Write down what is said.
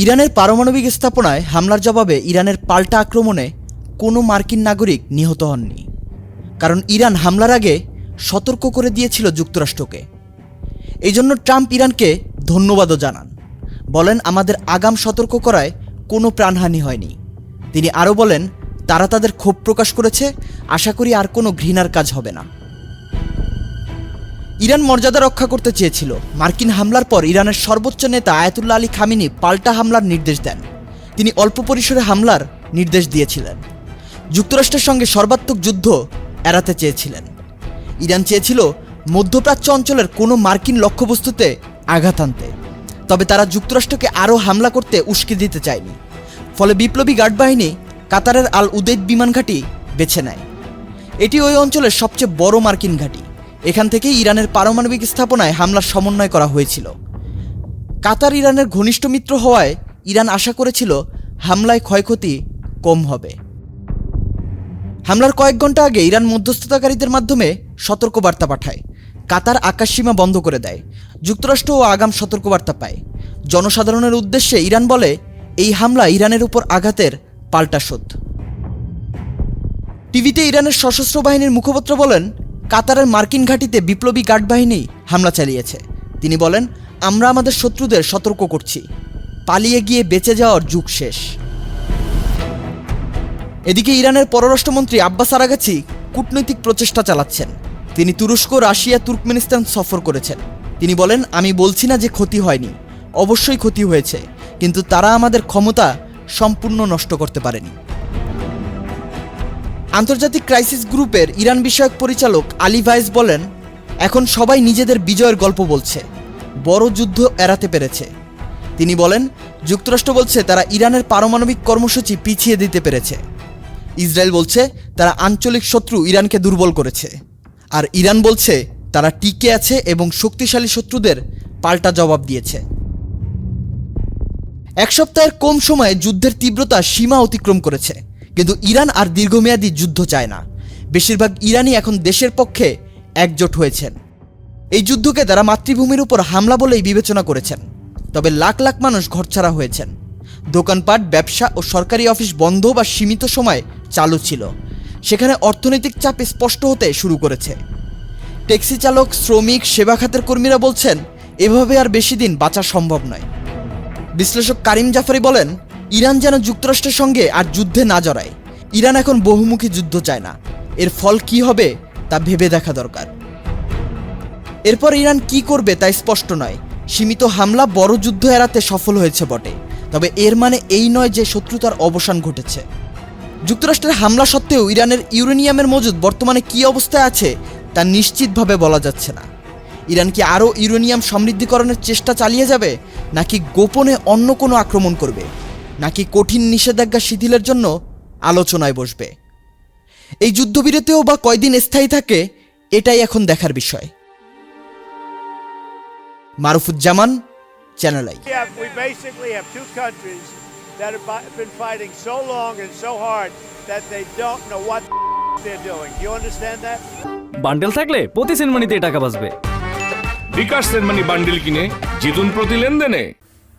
ইরানের পারমাণবিক স্থাপনায় হামলার জবাবে ইরানের পাল্টা আক্রমণে কোনো মার্কিন নাগরিক নিহত হননি। কারণ ইরান হামলার আগে সতর্ক করে দিয়েছিল যুক্তরাষ্ট্রকে। এই জন্য ট্রাম্প ইরানকে ধন্যবাদও জানান। বলেন, আমাদের আগাম সতর্ক করায় কোনো প্রাণহানি হয়নি। তিনি আরও বলেন, তারা তাদের ক্ষোভ প্রকাশ করেছে। আশা করি আর কোনো ঘৃণার কাজ হবে না। ইরান মর্যাদা রক্ষা করতে চেয়েছিল। মার্কিন হামলার পর ইরানের সর্বোচ্চ নেতা আয়াতুল্লাহ আলী খামিনি পাল্টা হামলার নির্দেশ দেন। তিনি অল্প পরিসরে হামলার নির্দেশ দিয়েছিলেন। যুক্তরাষ্ট্রের সঙ্গে সর্বাত্মক যুদ্ধ এড়াতে চেয়েছিলেন। ইরান চেয়েছিল মধ্যপ্রাচ্য অঞ্চলের কোনো মার্কিন লক্ষ্যবস্তুতে আঘাত আনতে। তবে তারা যুক্তরাষ্ট্রকে আরও হামলা করতে উস্কে দিতে চায়নি। ফলে বিপ্লবী গার্ড বাহিনী কাতারের আল উদেদ বিমান ঘাঁটি বেছে নেয়। এটি ওই অঞ্চলের সবচেয়ে বড় মার্কিন ঘাঁটি। এখান থেকেই ইরানের পারমাণবিক স্থাপনায় হামলার সমন্বয় করা হয়েছিল। কাতার ইরানের ঘনিষ্ঠ মিত্র হওয়ায় ইরান আশা করেছিল হামলায় ক্ষয়ক্ষতি কম হবে। হামলার কয়েক ঘণ্টা আগে ইরান মধ্যস্থতাকারীদের মাধ্যমে সতর্কবার্তা পাঠায়। কাতার আকাশসীমা বন্ধ করে দেয়। যুক্তরাষ্ট্রও আগাম সতর্কবার্তা পায়। জনসাধারণের উদ্দেশ্যে ইরান বলে, এই হামলা ইরানের উপর আঘাতের পাল্টা শোধ টিভিতে ইরানের সশস্ত্র বাহিনীর মুখপাত্র বলেন কাতারের মার্কিন ঘাঁটিতে বিপ্লবী গার্ড বাহিনী হামলা চালিয়েছে। তিনি বলেন, আমরা আমাদের শত্রুদের সতর্ক করছি। পালিয়ে গিয়ে বেঁচে যাওয়ার যুগ শেষ। এদিকে ইরানের পররাষ্ট্রমন্ত্রী আব্বাস আরাগাছি কূটনৈতিক প্রচেষ্টা চালাচ্ছেন। তিনি তুরস্ক, রাশিয়া, তুর্কমেনিস্তান সফর করেছেন। তিনি বলেন, আমি বলছি না যে ক্ষতি হয়নি। অবশ্যই ক্ষতি হয়েছে, কিন্তু তারা আমাদের ক্ষমতা সম্পূর্ণ নষ্ট করতে পারেনি। আন্তর্জাতিক ক্রাইসিস গ্রুপের ইরান বিষয়ক পরিচালক আলী ভাইস বলেন, এখন সবাই নিজেদের বিজয়ের গল্প বলছে, বড় যুদ্ধ এড়াতে পেরেছে। তিনি বলেন, যুক্তরাষ্ট্র বলছে তারা ইরানের পারমাণবিক কর্মসূচি পিছিয়ে দিতে পেরেছে। ইসরায়েল বলছে তারা আঞ্চলিক শত্রু ইরানকে দুর্বল করেছে। আর ইরান বলছে তারা টিকে আছে এবং শক্তিশালী শত্রুদের পাল্টা জবাব দিয়েছে। এক সপ্তাহের কম সময়ে যুদ্ধের তীব্রতা সীমা অতিক্রম করেছে। কিন্তু ইরান আর দীর্ঘমেয়াদী যুদ্ধ চায় না। বেশিরভাগ ইরানি এখন দেশের পক্ষে একজোট হয়েছেন। এই যুদ্ধকে তারা মাতৃভূমির উপর হামলা বলেই বিবেচনা করেছেন। তবে লাখ লাখ মানুষ ঘরছাড়া হয়েছেন। দোকানপাট, ব্যবসা ও সরকারি অফিস বন্ধ বা সীমিত সময় চালু ছিল। সেখানে অর্থনৈতিক চাপ স্পষ্ট হতে শুরু করেছে। ট্যাক্সি চালক, শ্রমিক, সেবা খাতের কর্মীরা বলছেন, এভাবে আর বেশি দিন বাঁচা সম্ভব নয়। বিশ্লেষক কারিম জাফারি বলেন ইরান যেন যুক্তরাষ্ট্রের সঙ্গে আর যুদ্ধে না জড়ায়। ইরান এখন বহুমুখী যুদ্ধ চায় না। এর ফল কি হবে, তা ভেবে দেখা দরকার। এরপর ইরান কি করবে তা স্পষ্ট নয়। সীমিত হামলা বড় যুদ্ধ এড়াতে সফল হয়েছে বটে। তবে এর মানে এই নয় যে শত্রুতার অবসান ঘটেছে। যুক্তরাষ্ট্রের হামলা সত্ত্বেও ইরানের ইউরেনিয়ামের মজুদ বর্তমানে কী অবস্থায় আছে, তা নিশ্চিতভাবে বলা যাচ্ছে না। ইরান কি আরও ইউরেনিয়াম সমৃদ্ধিকরণের চেষ্টা চালিয়ে যাবে, নাকি গোপনে অন্য কোনো আক্রমণ করবে? নাকি কঠিন নিষেধাজ্ঞা শিথিলের জন্য আলোচনায় বসবে? এই যুদ্ধবিরতিও বা কয়দিন স্থায়ী থাকে এটাই এখন দেখার বিষয়। মারুফুজ্জামান চ্যানেল বান্ডেল থাকলে প্রতি সিনেমানিতে টাকা বাঁচবে। বিকাশ সিনেমানি বান্ডেল কিনে জিতুন প্রতি লেনদেনে।